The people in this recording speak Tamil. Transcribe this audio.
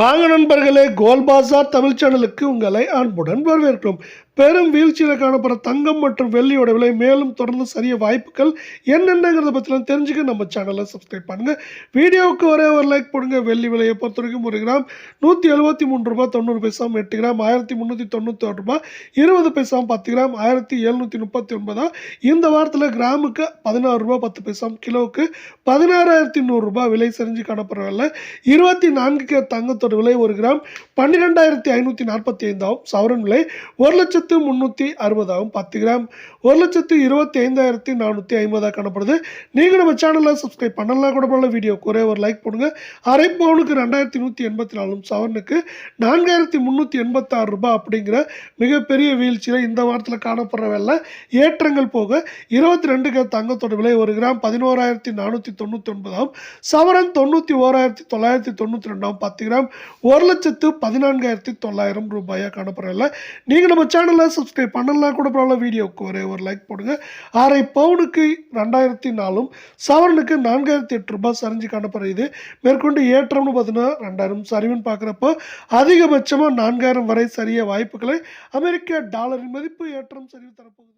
வாங்க நண்பர்களே கோல் பாசார் தமிழ் சேனலுக்கு உங்களை அன்புடன் வரவேற்கிறோம். பெரும் வீழ்ச்சியில் காணப்படுற தங்கம் மற்றும் வெள்ளியோட விலை மேலும் தொடர்ந்து சரிய வாய்ப்புகள் என்னென்னங்கிறத பற்றிலாம் தெரிஞ்சுக்க நம்ம சேனலை சப்ஸ்கிரைப் பண்ணுங்கள் வீடியோவுக்கு ஒரே ஒரு லைக் போடுங்க. வெள்ளி விலையை பொறுத்த வரைக்கும் ஒரு கிராம் நூற்றி எழுபத்தி மூணு ரூபா தொண்ணூறு பைசாம் எட்டு கிராம் ஆயிரத்தி முந்நூற்றி தொண்ணூற்றி ரூபாய் இருபது பைசாம் பத்து கிராம் ஆயிரத்தி எழுநூற்றி முப்பத்தி ஒன்பதா? இந்த வாரத்தில் கிராமுக்கு பதினாறு ரூபா பத்து பைசாம் கிலோவுக்கு பதினாறாயிரத்தி நூறுரூபா விலை செஞ்சு காணப்படுறதில்ல இருபத்தி நான்கு கே தங்கத்தோட விலை ஒரு கிராம் பன்னிரெண்டாயிரத்தி ஐநூற்றி நாற்பத்தி ஐந்தாகும் சவரன் விலை ஒரு லட்சத்து முந்நூற்றி அறுபதாகும் பத்து கிராம். ஒரு லட்சத்து இருபத்தி ஐந்தாயிரத்தி நானூற்றி ஐம்பதாக காணப்படுது. நீங்கள் நம்ம சேனலில் சப்ஸ்கிரைப் பண்ணலாம் கூட பண்ணல வீடியோ குறைய ஒரு லைக் போடுங்க. அரை பவுனுக்கு ரெண்டாயிரத்தி நூற்றி எண்பத்தி நாலும் சவரனுக்கு நான்காயிரத்தி முந்நூற்றி எண்பத்தாறு ரூபாய் அப்படிங்கிற மிகப்பெரிய வீழ்ச்சியில் இந்த வாரத்தில் காணப்படுற வெள்ள ஏற்றங்கள் போக இருபத்தி ரெண்டு தங்கத்தோட விலை ஒரு கிராம் பதினோராயிரத்தி நானூற்றி தொண்ணூற்றி ஒன்பதாம் சவரன் தொண்ணூற்றி ஓராயிரத்தி தொள்ளாயிரத்தி தொண்ணூற்றி ரெண்டாம் பத்து கிராம். ஒரு லட்சத்து பதினான்காயிரத்தி தொள்ளாயிரம் ரூபாயாக காணப்படுறதில்ல நீங்கள் நம்ம சேனலை சப்ஸ்கிரைப் பண்ணலாம் கூட பரவாயில்ல வீடியோவுக்கு ஒரே ஒரு லைக் போடுங்க. அரை பவுனுக்கு ரெண்டாயிரத்தி நாலும் சவரனுக்கு நான்காயிரத்தி எட்டு ரூபாய் சரிஞ்சு காணப்படுறது. மேற்கொண்டு ஏற்றம்னு பார்த்தீங்கன்னா ரெண்டாயிரம் சரிவுன்னு பார்க்குறப்போ அதிகபட்சமாக நான்காயிரம் வரை சரிய வாய்ப்புகளை அமெரிக்க டாலரின் மதிப்பு ஏற்றம் சரிவு தரப்போகுது.